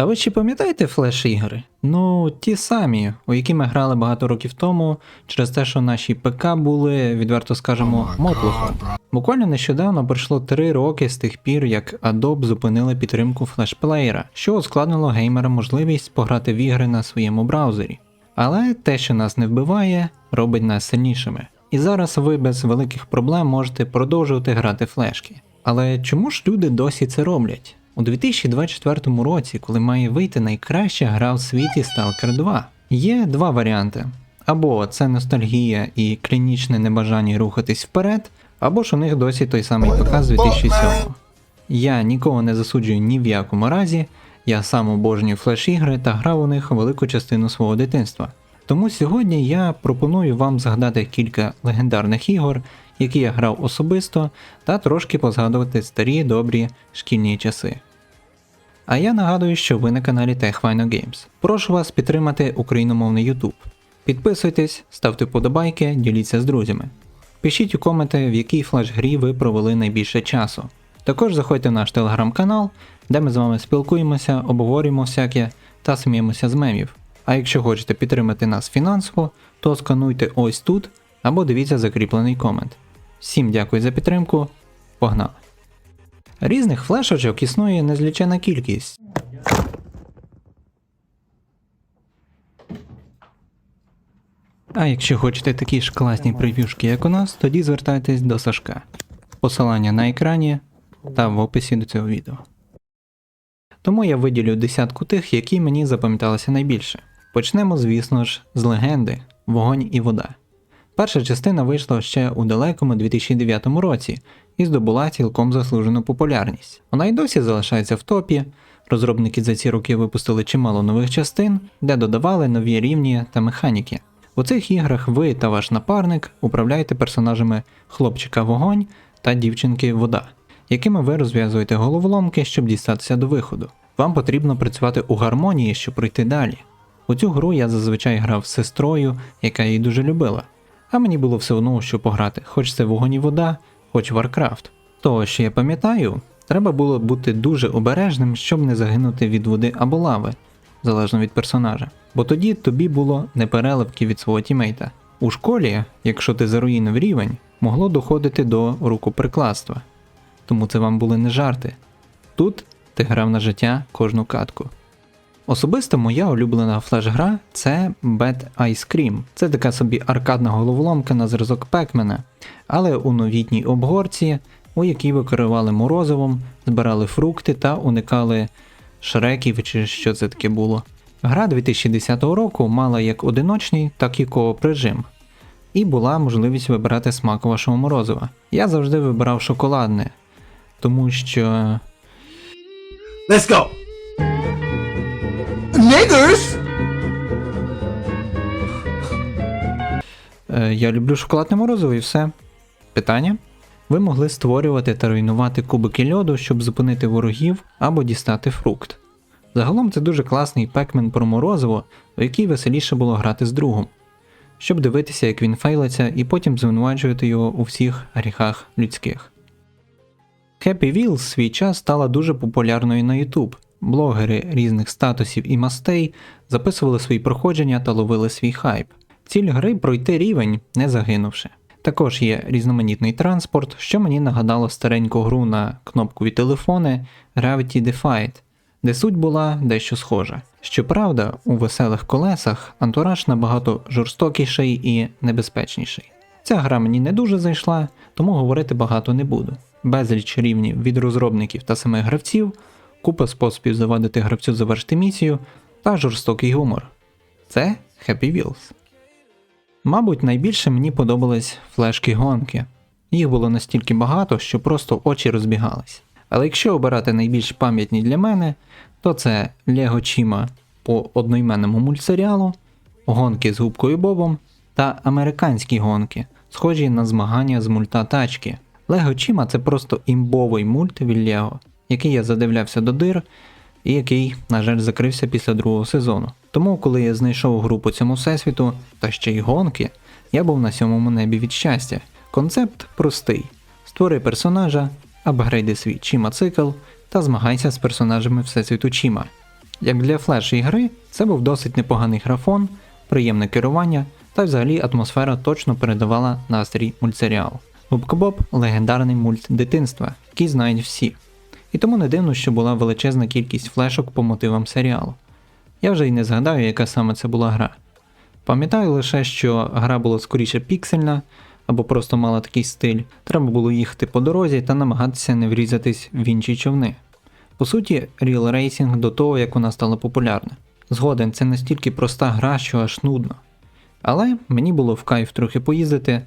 А ви ще пам'ятаєте флеш-ігри? Ну, ті самі, у які ми грали багато років тому, через те, що наші ПК були, відверто скажемо, мотлухом. Буквально нещодавно пройшло 3 роки з тих пір, як Adobe зупинили підтримку флешплеєра, що ускладнило геймерам можливість пограти в ігри на своєму браузері. Але те, що нас не вбиває, робить нас сильнішими. І зараз ви без великих проблем можете продовжувати грати флешки. Але чому ж люди досі це роблять? У 2024 році, коли має вийти найкраща гра в світі Stalker 2, є два варіанти: або це ностальгія і клінічне небажання рухатись вперед, або ж у них досі той самий ПК з 2007. Я нікого не засуджую ні в якому разі, я сам обожнюю флеш-ігри та грав у них велику частину свого дитинства. Тому сьогодні я пропоную вам згадати кілька легендарних ігор, які я грав особисто, та трошки позгадувати старі добрі шкільні часи. А я нагадую, що ви на каналі TechVino Games. Прошу вас підтримати україномовний YouTube. Підписуйтесь, ставте подобайки, діліться з друзями. Пишіть у коменти, в якій флеш-грі ви провели найбільше часу. Також заходьте в наш телеграм-канал, де ми з вами спілкуємося, обговорюємо всяке та сміємося з мемів. А якщо хочете підтримати нас фінансово, то скануйте ось тут або дивіться закріплений комент. Всім дякую за підтримку. Погнали! Різних флешочок існує незлічена кількість. А якщо хочете такі ж класні прев'юшки, як у нас, тоді звертайтесь до Сашка. Посилання на екрані та в описі до цього відео. Тому я виділю десятку тих, які мені запам'яталися найбільше. Почнемо, звісно ж, з легенди Вогонь і вода. Перша частина вийшла ще у далекому 2009 році і здобула цілком заслужену популярність. Вона й досі залишається в топі. Розробники за ці роки випустили чимало нових частин, де додавали нові рівні та механіки. У цих іграх ви та ваш напарник управляєте персонажами хлопчика вогонь та дівчинки вода, якими ви розв'язуєте головоломки, щоб дістатися до виходу. Вам потрібно працювати у гармонії, щоб пройти далі. У цю гру я зазвичай грав з сестрою, яка її дуже любила, а мені було все одно, що пограти, хоч це вогонь і вода, хоч Warcraft. Того, що я пам'ятаю, треба було бути дуже обережним, щоб не загинути від води або лави, залежно від персонажа. Бо тоді тобі було непереливки від свого тімейта. У школі, якщо ти заруїнив рівень, могло доходити до рукоприкладства. Тому це вам були не жарти. Тут ти грав на життя кожну катку. Особисто моя улюблена флеш-гра це Bad Ice Cream. Це така собі аркадна головоломка на зразок Пекмена, але у новітній обгорці, у якій ви керували морозивом, збирали фрукти та уникали шреків чи що це таке було. Гра 2010 року мала як одиночний, так і кооп режим. І була можливість вибирати смак вашого морозива. Я завжди вибирав шоколадне, тому що Let's go. Niggers? Е, Я люблю шоколадне морозиво і все. Питання? Ви могли створювати та руйнувати кубики льоду, щоб зупинити ворогів або дістати фрукт. Загалом це дуже класний пекмен про морозиво, у який веселіше було грати з другом, щоб дивитися, як він фейлиться, і потім звинувачувати його у всіх гріхах людських. Happy Wheels свій час стала дуже популярною на YouTube. Блогери різних статусів і мастей записували свої проходження та ловили свій хайп. Ціль гри пройти рівень, не загинувши. Також є різноманітний транспорт, що мені нагадало стареньку гру на кнопкові телефони Gravity Defied, де суть була дещо схожа. Щоправда, у веселих колесах антураж набагато жорстокіший і небезпечніший. Ця гра мені не дуже зайшла, тому говорити багато не буду. Безліч рівнів від розробників та самих гравців, купа способів завадити гравцю завершити місію та жорстокий гумор. Це Happy Wheels. Мабуть, найбільше мені подобались флешки гонки. Їх було настільки багато, що просто очі розбігались. Але якщо обирати найбільш пам'ятні для мене, то це Лего Чіма по одноіменному мультсеріалу, гонки з губкою Бобом та американські гонки, схожі на змагання з мульта тачки. Лего Чіма це просто імбовий мульт від Лего, який я задивлявся до дир, і який, на жаль, закрився після другого сезону. Тому, коли я знайшов гру по цьому всесвіту та ще й гонки, я був на сьомому небі від щастя. Концепт простий: створи персонажа, апгрейди свій Чіма цикл та змагайся з персонажами всесвіту Чіма. Як для флеш ігри, це був досить непоганий графон, приємне керування, та взагалі атмосфера точно передавала настрій мультсеріалу. Губка Боб легендарний мульт дитинства, який знають всі. І тому не дивно, що була величезна кількість флешок по мотивам серіалу. Я вже й не згадаю, яка саме це була гра. Пам'ятаю лише, що гра була скоріше піксельна або просто мала такий стиль. Треба було їхати по дорозі та намагатися не врізатись в інші човни. По суті, Real Racing до того, як вона стала популярна. Згоден, це настільки проста гра, що аж нудно. Але мені було в кайф трохи поїздити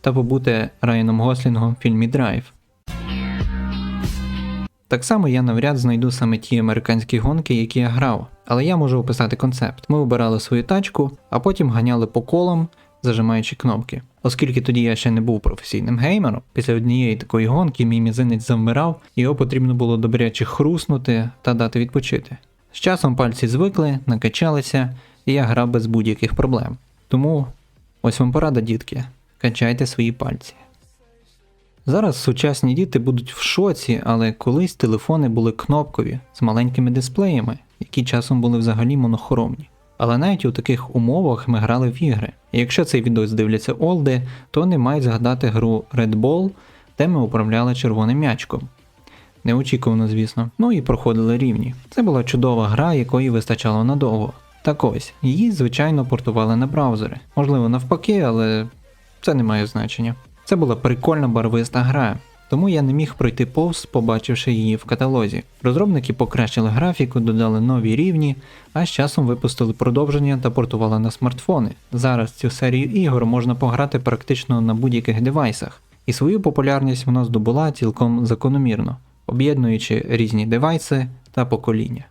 та побути Райаном Гослінгом в фільмі Драйв. Так само я навряд знайду саме ті американські гонки, які я грав, але я можу описати концепт. Ми обирали свою тачку, а потім ганяли по колам, зажимаючи кнопки. Оскільки тоді я ще не був професійним геймером, після однієї такої гонки мій мізинець завмирав, його потрібно було добряче хруснути та дати відпочити. З часом пальці звикли, накачалися, і я грав без будь-яких проблем. Тому ось вам порада, дітки, качайте свої пальці. Зараз сучасні діти будуть в шоці, але колись телефони були кнопкові з маленькими дисплеями, які часом були взагалі монохромні. Але навіть у таких умовах ми грали в ігри. І якщо цей відео дивляться Олди, то вони мають згадати гру Red Ball, де ми управляли червоним м'ячком. Неочікувано, звісно. Ну і проходили рівні. Це була чудова гра, якої вистачало надовго. Так ось, її, звичайно, портували на браузери. Можливо, навпаки, але це не має значення. Це була прикольна барвиста гра, тому я не міг пройти повз, побачивши її в каталозі. Розробники покращили графіку, додали нові рівні, а з часом випустили продовження та портували на смартфони. Зараз цю серію ігор можна пограти практично на будь-яких девайсах, і свою популярність вона здобула цілком закономірно, об'єднуючи різні девайси та покоління.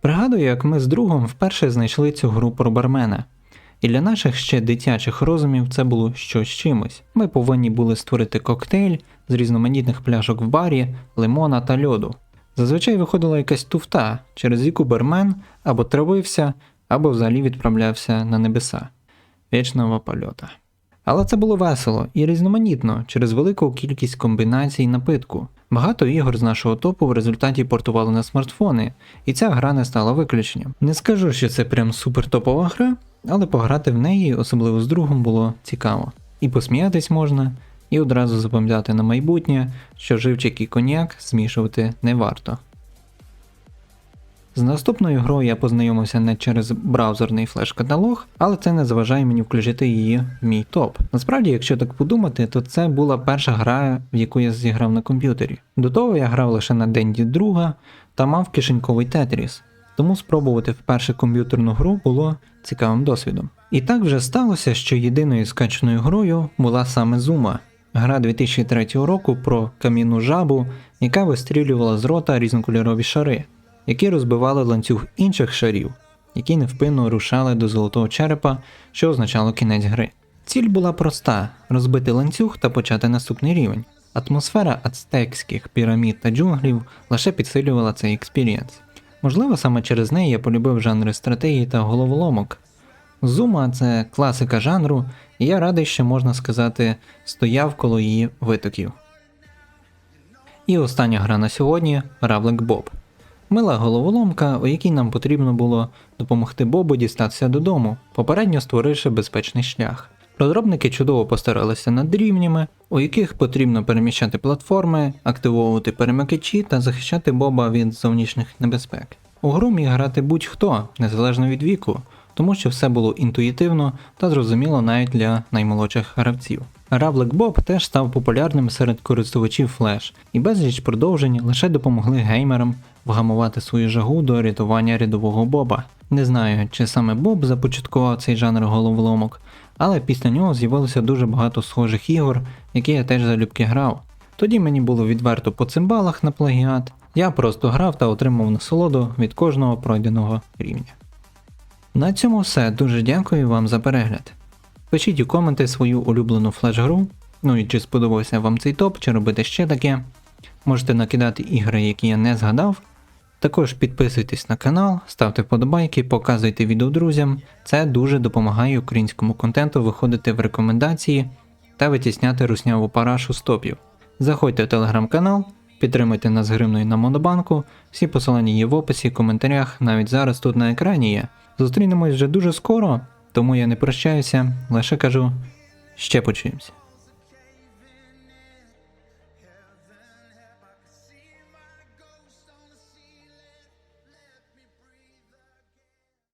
Пригадую, як ми з другом вперше знайшли цю гру про бармена. І для наших ще дитячих розумів це було щось чимось. Ми повинні були створити коктейль з різноманітних пляшок в барі, лимона та льоду. Зазвичай виходила якась туфта, через яку бармен або травився, або взагалі відправлявся на небеса. Вічного польота. Але це було весело і різноманітно через велику кількість комбінацій напитку. Багато ігор з нашого топу в результаті портували на смартфони, і ця гра не стала виключенням. Не скажу, що це прям супер топова гра, але пограти в неї, особливо з другом, було цікаво. І посміятись можна, і одразу запам'ятати на майбутнє, що живчик і коньяк змішувати не варто. З наступною грою я познайомився не через браузерний флеш-каталог, але це не заважає мені включити її в мій топ. Насправді, якщо так подумати, то це була перша гра, в яку я зіграв на комп'ютері. До того я грав лише на Денді друга та мав кишеньковий Тетріс, тому спробувати вперше комп'ютерну гру було цікавим досвідом. І так вже сталося, що єдиною скачаною грою була саме Зума, гра 2003 року про кам'яну жабу, яка вистрілювала з рота різнокольорові шари які розбивали ланцюг інших шарів, які невпинно рушали до золотого черепа, що означало кінець гри. Ціль була проста: розбити ланцюг та почати наступний рівень. Атмосфера ацтекських пірамід та джунглів лише підсилювала цей експірієнс. Можливо, саме через неї я полюбив жанри стратегії та головоломок. Зума це класика жанру, і я радий, що можна сказати, стояв коло її витоків. І остання гра на сьогодні Равлик Боб. Мила головоломка, у якій нам потрібно було допомогти Бобу дістатися додому, попередньо створивши безпечний шлях. Розробники чудово постаралися над рівнями, у яких потрібно переміщати платформи, активовувати перемикачі та захищати Боба від зовнішніх небезпек. У гру міг грати будь-хто, незалежно від віку, тому що все було інтуїтивно та зрозуміло навіть для наймолодших гравців. Равлик Боб теж став популярним серед користувачів Flash, і безліч продовжень лише допомогли геймерам вгамувати свою жагу до рятування рядового Боба. Не знаю, чи саме Боб започаткував цей жанр головоломок, але після нього з'явилося дуже багато схожих ігор, які я теж залюбки грав. Тоді мені було відверто по цимбалах на плагіат, я просто грав та отримав насолоду від кожного пройденого рівня. На цьому все. Дуже дякую вам за перегляд. Пишіть у коменти свою улюблену флеш-гру, ну і чи сподобався вам цей топ, чи робити ще таке. Можете накидати ігри, які я не згадав. Також підписуйтесь на канал, ставте вподобайки, показуйте відео друзям. Це дуже допомагає українському контенту виходити в рекомендації та витісняти русняву парашу з топів. Заходьте в телеграм-канал, Підтримуйте нас гривною на Монобанку. Всі посилання є в описі, коментарях, навіть зараз тут на екрані є. Зустрінемось вже дуже скоро, тому я не прощаюся, лише кажу, ще почуємося.